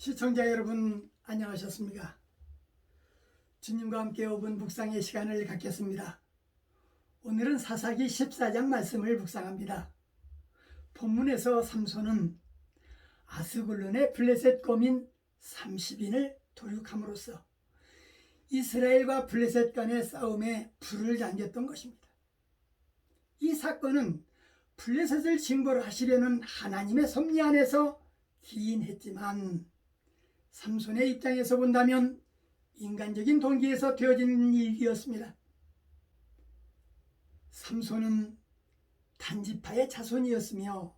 시청자 여러분 안녕하셨습니까? 주님과 함께 5분 묵상의 시간을 갖겠습니다. 오늘은 사사기 14장 말씀을 묵상합니다. 본문에서 삼손은 아스글론의 블레셋 거민 30인을 도륙함으로써 이스라엘과 블레셋 간의 싸움에 불을 당겼던 것입니다. 이 사건은 블레셋을 징벌 하시려는 하나님의 섭리 안에서 기인했지만 삼손의 입장에서 본다면 인간적인 동기에서 되어진 일이었습니다. 삼손은 단지파의 자손이었으며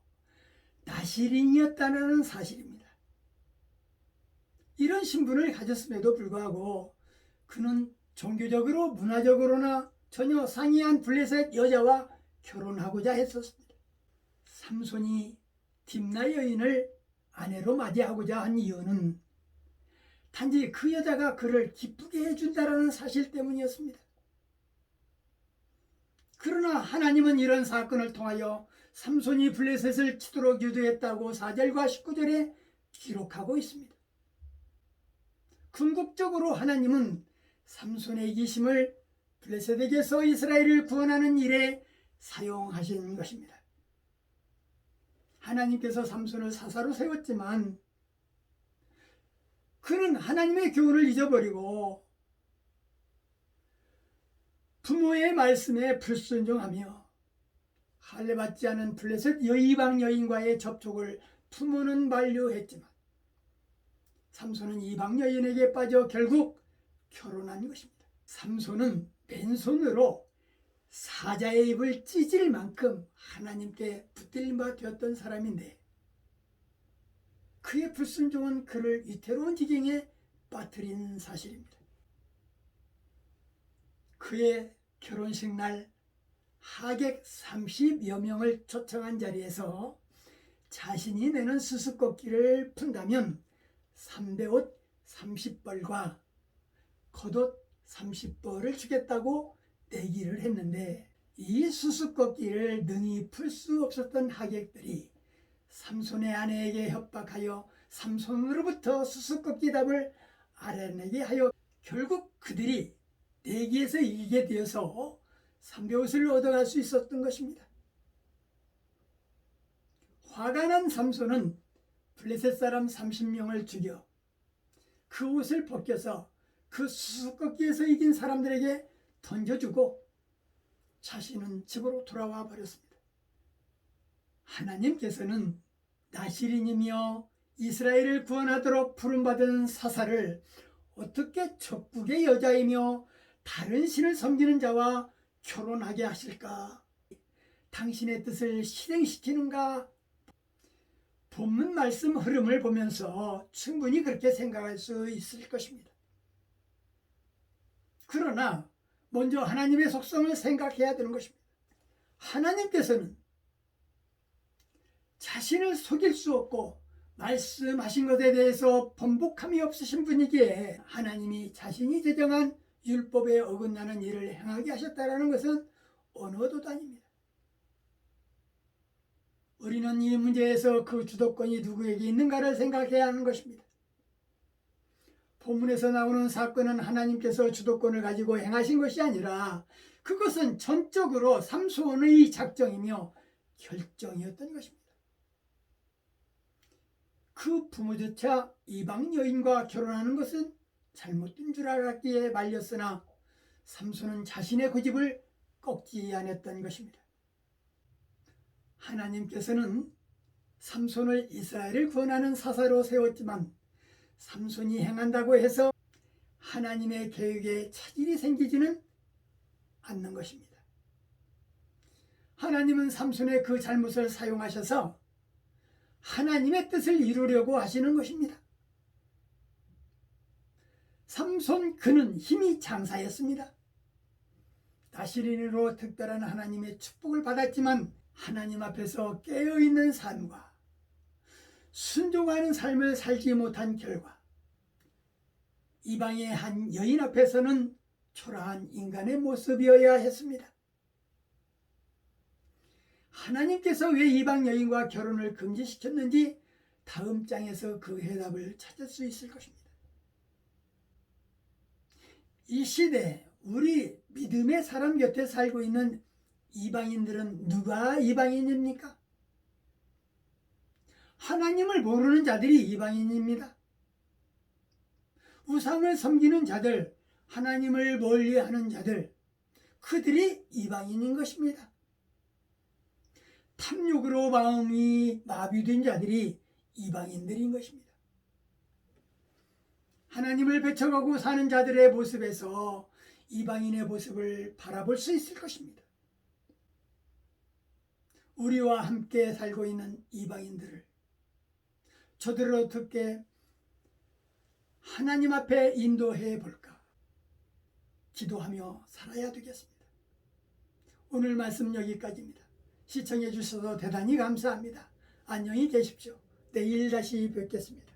나시린이었다는 사실입니다. 이런 신분을 가졌음에도 불구하고 그는 종교적으로 문화적으로나 전혀 상이한 블레셋 여자와 결혼하고자 했었습니다. 삼손이 딥나 여인을 아내로 맞이하고자 한 이유는 단지 그 여자가 그를 기쁘게 해준다라는 사실 때문이었습니다. 그러나 하나님은 이런 사건을 통하여 삼손이 블레셋을 치도록 유도했다고 4절과 19절에 기록하고 있습니다. 궁극적으로 하나님은 삼손의 이기심을 블레셋에게서 이스라엘을 구원하는 일에 사용하신 것입니다. 하나님께서 삼손을 사사로 세웠지만 그는 하나님의 교훈을 잊어버리고 부모의 말씀에 불순종하며 할례받지 않은 블레셋 여이방 여인과의 접촉을 부모는 만류했지만 삼손은 이방 여인에게 빠져 결국 결혼한 것입니다. 삼손은 맨손으로 사자의 입을 찢을 만큼 하나님께 붙들림 바 되었던 사람인데 그의 불순종은 그를 위태로운 지경에 빠뜨린 사실입니다. 그의 결혼식 날 하객 30여 명을 초청한 자리에서 자신이 내는 수수께끼를 푼다면 삼배옷 30벌과 겉옷 30벌을 주겠다고 내기를 했는데 이 수수께끼를 능히 풀 수 없었던 하객들이 삼손의 아내에게 협박하여 삼손으로부터 수수께끼 답을 알아내게 하여 결국 그들이 내기에서 이기게 되어서 삼배옷을 얻어갈 수 있었던 것입니다. 화가 난 삼손은 블레셋 사람 30명을 죽여 그 옷을 벗겨서 그 수수께끼에서 이긴 사람들에게 던져주고 자신은 집으로 돌아와 버렸습니다. 하나님께서는 나시린이며 이스라엘을 구원하도록 부름받은 사사를 어떻게 적국의 여자이며 다른 신을 섬기는 자와 결혼하게 하실까? 당신의 뜻을 실행시키는가? 본문 말씀 흐름을 보면서 충분히 그렇게 생각할 수 있을 것입니다. 그러나 먼저 하나님의 속성을 생각해야 되는 것입니다. 하나님께서는 자신을 속일 수 없고 말씀하신 것에 대해서 번복함이 없으신 분이기에 하나님이 자신이 제정한 율법에 어긋나는 일을 행하게 하셨다는 것은 언어도 아닙니다. 우리는 이 문제에서 그 주도권이 누구에게 있는가를 생각해야 하는 것입니다. 본문에서 나오는 사건은 하나님께서 주도권을 가지고 행하신 것이 아니라 그것은 전적으로 삼손의 작정이며 결정이었던 것입니다. 그 부모조차 이방 여인과 결혼하는 것은 잘못된 줄 알았기에 말렸으나 삼손은 자신의 고집을 꺾지 않았던 것입니다. 하나님께서는 삼손을 이스라엘을 구원하는 사사로 세웠지만 삼손이 행한다고 해서 하나님의 계획에 차질이 생기지는 않는 것입니다. 하나님은 삼손의 그 잘못을 사용하셔서 하나님의 뜻을 이루려고 하시는 것입니다. 삼손 그는 힘이 장사였습니다. 다시린으로 특별한 하나님의 축복을 받았지만 하나님 앞에서 깨어있는 삶과 순종하는 삶을 살지 못한 결과 이방의 한 여인 앞에서는 초라한 인간의 모습이어야 했습니다. 하나님께서 왜 이방 여인과 결혼을 금지시켰는지 다음 장에서 그 해답을 찾을 수 있을 것입니다. 이 시대 우리 믿음의 사람 곁에 살고 있는 이방인들은 누가 이방인입니까? 하나님을 모르는 자들이 이방인입니다. 우상을 섬기는 자들, 하나님을 멀리 하는 자들, 그들이 이방인인 것입니다. 탐욕으로 마음이 마비된 자들이 이방인들인 것입니다. 하나님을 배척하고 사는 자들의 모습에서 이방인의 모습을 바라볼 수 있을 것입니다. 우리와 함께 살고 있는 이방인들을 저들을 어떻게 하나님 앞에 인도해 볼까? 기도하며 살아야 되겠습니다. 오늘 말씀 여기까지입니다. 시청해 주셔서 대단히 감사합니다. 안녕히 계십시오. 내일 다시 뵙겠습니다.